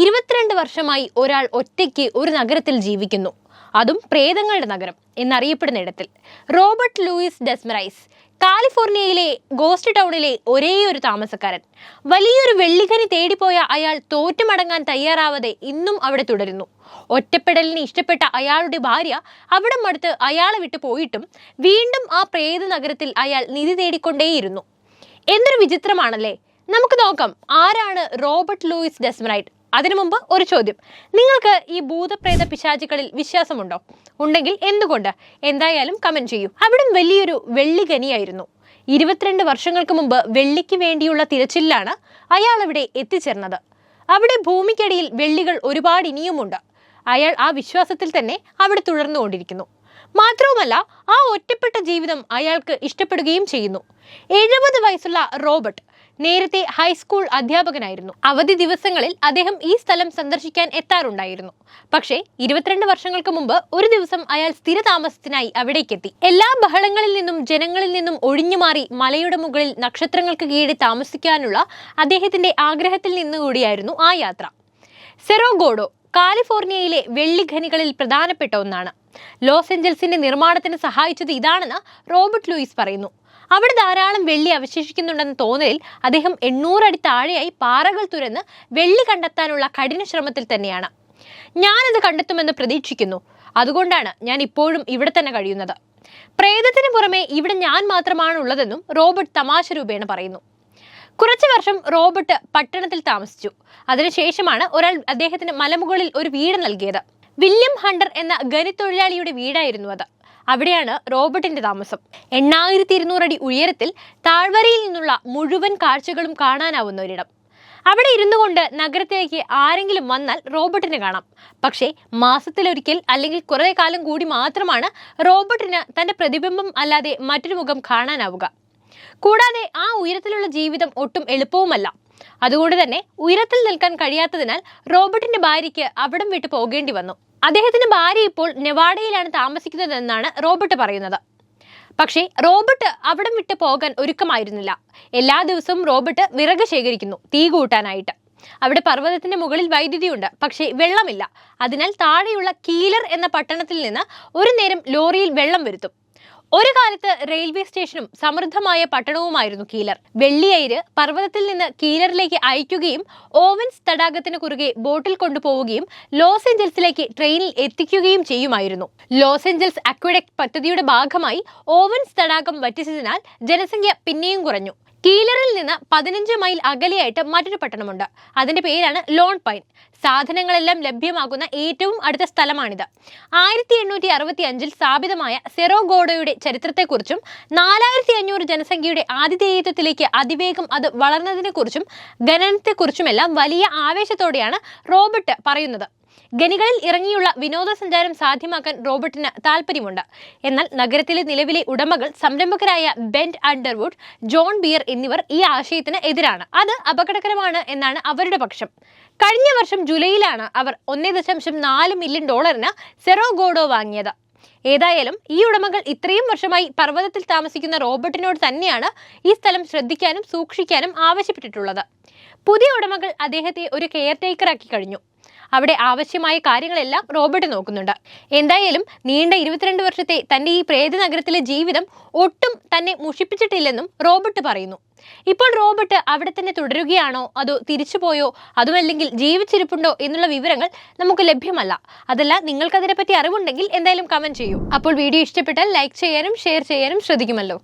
ഇരുപത്തിരണ്ട് വർഷമായി ഒരാൾ ഒറ്റയ്ക്ക് ഒരു നഗരത്തിൽ ജീവിക്കുന്നു. അതും പ്രേതങ്ങളുടെ നഗരം എന്നറിയപ്പെടുന്ന ഇടത്തിൽ. റോബർട്ട് ലൂയിസ് ഡെസ്മറൈസ് കാലിഫോർണിയയിലെ ഗോസ്റ്റ് ടൗണിലെ ഒരേ ഒരു താമസക്കാരൻ. വലിയൊരു വെള്ളിഖനി തേടിപ്പോയ അയാൾ തോറ്റുമടങ്ങാൻ തയ്യാറാവാതെ ഇന്നും അവിടെ തുടരുന്നു. ഒറ്റപ്പെടലിന് ഇഷ്ടപ്പെട്ട അയാളുടെ ഭാര്യ അവിടെ മടുത്ത് അയാളെ വിട്ടു പോയിട്ടും വീണ്ടും ആ പ്രേത നഗരത്തിൽ അയാൾ നിധി തേടിക്കൊണ്ടേയിരുന്നു. എന്നൊരു വിചിത്രമാണല്ലേ? നമുക്ക് നോക്കാം ആരാണ് റോബർട്ട് ലൂയിസ് ഡെസ്മറൈറ്റ് അതിനു മുമ്പ് ഒരു ചോദ്യം. നിങ്ങൾക്ക് ഈ ഭൂതപ്രേത പിശാചുകളിൽ വിശ്വാസമുണ്ടോ? ഉണ്ടെങ്കിൽ എന്തുകൊണ്ട്? എന്തായാലും കമന്റ് ചെയ്യൂ. അവിടം വലിയൊരു വെള്ളിഖനിയായിരുന്നു. ഇരുപത്തിരണ്ട് വർഷങ്ങൾക്ക് മുമ്പ് വെള്ളിക്ക് വേണ്ടിയുള്ള തിരച്ചിലാണ് അയാൾ അവിടെ എത്തിച്ചേർന്നത്. അവിടെ ഭൂമിക്കടിയിൽ വെള്ളികൾ ഒരുപാട് ഇനിയുമുണ്ട്. അയാൾ ആ വിശ്വാസത്തിൽ തന്നെ അവിടെ തുടർന്നുകൊണ്ടിരിക്കുന്നു. മാത്രവുമല്ല ആ ഒറ്റപ്പെട്ട ജീവിതം അയാൾക്ക് ഇഷ്ടപ്പെടുകയും ചെയ്യുന്നു. എഴുപത് വയസ്സുള്ള റോബർട്ട് നേരത്തെ ഹൈസ്കൂൾ അധ്യാപകനായിരുന്നു. അവധി ദിവസങ്ങളിൽ അദ്ദേഹം ഈ സ്ഥലം സന്ദർശിക്കാൻ എത്താറുണ്ടായിരുന്നു. പക്ഷേ ഇരുപത്തിരണ്ട് വർഷങ്ങൾക്ക് മുമ്പ് ഒരു ദിവസം അയാൾ സ്ഥിരതാമസത്തിനായി അവിടേക്കെത്തി. എല്ലാ ബഹളങ്ങളിൽ നിന്നും ജനങ്ങളിൽ നിന്നും ഒഴിഞ്ഞുമാറി മലയുടെ മുകളിൽ നക്ഷത്രങ്ങൾക്ക് കീഴിൽ താമസിക്കാനുള്ള അദ്ദേഹത്തിന്റെ ആഗ്രഹത്തിൽ നിന്നുകൂടിയായിരുന്നു ആ യാത്ര. സെറോഗോഡോ കാലിഫോർണിയയിലെ വെള്ളിഖനികളിൽ പ്രധാനപ്പെട്ട ഒന്നാണ്. ലോസ് ഏഞ്ചൽസിന്റെ നിർമ്മാണത്തിന് സഹായിച്ചത് ഇതാണെന്ന് റോബർട്ട് ലൂയിസ് പറയുന്നു. അവിടെ ധാരാളം വെള്ളി അവശേഷിക്കുന്നുണ്ടെന്ന തോന്നലിൽ അദ്ദേഹം എണ്ണൂറടി താഴെയായി പാറകൾ തുരന്ന് വെള്ളി കണ്ടെത്താനുള്ള കഠിന ശ്രമത്തിൽ തന്നെയാണ്. ഞാനത് കണ്ടെത്തുമെന്ന് പ്രതീക്ഷിക്കുന്നു. അതുകൊണ്ടാണ് ഞാൻ ഇപ്പോഴും ഇവിടെ തന്നെ കഴിയുന്നത്. പ്രേതത്തിന് പുറമെ ഇവിടെ ഞാൻ മാത്രമാണ് ഉള്ളതെന്നും റോബർട്ട് തമാശ രൂപേണ പറയുന്നു. കുറച്ചു വർഷം റോബർട്ട് പട്ടണത്തിൽ താമസിച്ചു. അതിനുശേഷമാണ് ഒരാൾ അദ്ദേഹത്തിന് മലമുകളിൽ ഒരു വീട് നൽകിയത്. വില്യം ഹണ്ടർ എന്ന ഖനിത്തൊഴിലാളിയുടെ വീടായിരുന്നു അത്. അവിടെയാണ് റോബർട്ടിന്റെ താമസം. എണ്ണായിരത്തി ഇരുന്നൂറ് അടി ഉയരത്തിൽ താഴ്വരയിൽ നിന്നുള്ള മുഴുവൻ കാഴ്ചകളും കാണാനാവുന്ന ഒരിടം. അവിടെ ഇരുന്നു കൊണ്ട് നഗരത്തിലേക്ക് ആരെങ്കിലും വന്നാൽ റോബർട്ടിനെ കാണാം. പക്ഷേ മാസത്തിലൊരിക്കൽ അല്ലെങ്കിൽ കുറേ കാലം കൂടി മാത്രമാണ് റോബർട്ടിന് തന്റെ പ്രതിബിംബം അല്ലാതെ മറ്റൊരു മുഖം കാണാനാവുക. കൂടാതെ ആ ഉയരത്തിലുള്ള ജീവിതം ഒട്ടും എളുപ്പവുമല്ല. അതുകൊണ്ട് തന്നെ ഉയരത്തിൽ നിൽക്കാൻ കഴിയാത്തതിനാൽ റോബർട്ടിന്റെ ഭാര്യയ്ക്ക് അവിടം വിട്ടു പോകേണ്ടി വന്നു. അദ്ദേഹത്തിന്റെ ഭാര്യ ഇപ്പോൾ നെവാഡയിലാണ് താമസിക്കുന്നതെന്നാണ് റോബർട്ട് പറയുന്നത്. പക്ഷേ റോബർട്ട് അവിടം വിട്ട് പോകാൻ ഒരുക്കമായിരുന്നില്ല. എല്ലാ ദിവസവും റോബർട്ട് വിറക് ശേഖരിക്കുന്നു തീ കൂട്ടാനായിട്ട്. അവിടെ പർവതത്തിന്റെ മുകളിൽ വൈദ്യുതിയുണ്ട് പക്ഷേ വെള്ളമില്ല. അതിനാൽ താഴെയുള്ള കീലർ എന്ന പട്ടണത്തിൽ നിന്ന് ഒരു നേരം ലോറിയിൽ വെള്ളം വരുത്തും. ഒരു കാലത്ത് റെയിൽവേ സ്റ്റേഷനും സമൃദ്ധമായ പട്ടണവുമായിരുന്നു കീലർ. വെള്ളിയയിര് പർവതത്തിൽ നിന്ന് കീലറിലേക്ക് അയക്കുകയും ഓവൻസ് തടാകത്തിന് കുറുകെ ബോട്ടിൽ കൊണ്ടുപോവുകയും ലോസ് ഏഞ്ചൽസിലേക്ക് ട്രെയിനിൽ എത്തിക്കുകയും ചെയ്യുമായിരുന്നു. ലോസ് ഏഞ്ചൽസ് അക്വഡക്ട് പദ്ധതിയുടെ ഭാഗമായി ഓവൻസ് തടാകം വറ്റിച്ചതിനാൽ ജനസംഖ്യ പിന്നെയും കുറഞ്ഞു. കീലറിൽ നിന്ന് പതിനഞ്ച് മൈൽ അകലെയായിട്ട് മറ്റൊരു പട്ടണമുണ്ട്. അതിന്റെ പേരാണ് ലോൺ പൈൻ. സാധനങ്ങളെല്ലാം ലഭ്യമാകുന്ന ഏറ്റവും അടുത്ത സ്ഥലമാണിത്. ആയിരത്തി എണ്ണൂറ്റി അറുപത്തി അഞ്ചിൽ സ്ഥാപിതമായ സെറോഗോഡോയുടെ ചരിത്രത്തെക്കുറിച്ചും നാലായിരത്തി അഞ്ഞൂറ് ജനസംഖ്യയുടെ ആതിഥേയത്വത്തിലേക്ക് അതിവേഗം അത് വളർന്നതിനെക്കുറിച്ചും ഖനനത്തെക്കുറിച്ചുമെല്ലാം വലിയ ആവേശത്തോടെയാണ് റോബർട്ട് പറയുന്നത്. ഖനികളിൽ ഇറങ്ങിയുള്ള വിനോദസഞ്ചാരം സാധ്യമാക്കാൻ റോബർട്ടിന് താല്പര്യമുണ്ട് എന്നാൽ നഗരത്തിലെ നിലവിലെ ഉടമകൾ സംരംഭകരായ ബെന്റ് അണ്ടർവുഡ് ജോൺ ബിയർ എന്നിവർ ഈ ആശയത്തിന് എതിരാണ്. അത് അപകടകരമാണ് എന്നാണ് അവരുടെ പക്ഷം. കഴിഞ്ഞ വർഷം ജൂലൈയിലാണ് അവർ ഒന്നേ ദശാംശം നാല് മില്യൺ ഡോളറിന് സെറോ ഗോഡോ വാങ്ങിയത്. ഏതായാലും ഈ ഉടമകൾ ഇത്രയും വർഷമായി പർവതത്തിൽ താമസിക്കുന്ന റോബർട്ടിനോട് തന്നെയാണ് ഈ സ്ഥലം ശ്രദ്ധിക്കാനും സൂക്ഷിക്കാനും ആവശ്യപ്പെട്ടിട്ടുള്ളത്. പുതിയ ഉടമകൾ അദ്ദേഹത്തെ ഒരു കെയർ ടേക്കറാക്കി കഴിഞ്ഞു. അവിടെ ആവശ്യമായ കാര്യങ്ങളെല്ലാം റോബർട്ട് നോക്കുന്നുണ്ട്. എന്തായാലും നീണ്ട ഇരുപത്തിരണ്ട് വർഷത്തെ തന്റെ ഈ പ്രേത നഗരത്തിലെ ജീവിതം ഒട്ടും തന്നെ മുഷിപ്പിച്ചിട്ടില്ലെന്നും റോബർട്ട് പറയുന്നു. ഇപ്പോൾ റോബർട്ട് അവിടെ തന്നെ തുടരുകയാണോ? അതോ തിരിച്ചുപോയോ അതുമല്ലെങ്കിൽ ജീവിച്ചിരിപ്പുണ്ടോ എന്നുള്ള വിവരങ്ങൾ നമുക്ക് ലഭ്യമല്ല. അതല്ല നിങ്ങൾക്കതിനെപ്പറ്റി അറിവുണ്ടെങ്കിൽ എന്തായാലും കമന്റ് ചെയ്യൂ. അപ്പോൾ വീഡിയോ ഇഷ്ടപ്പെട്ടാൽ ലൈക്ക് ചെയ്യാനും ഷെയർ ചെയ്യാനും ശ്രദ്ധിക്കുമല്ലോ.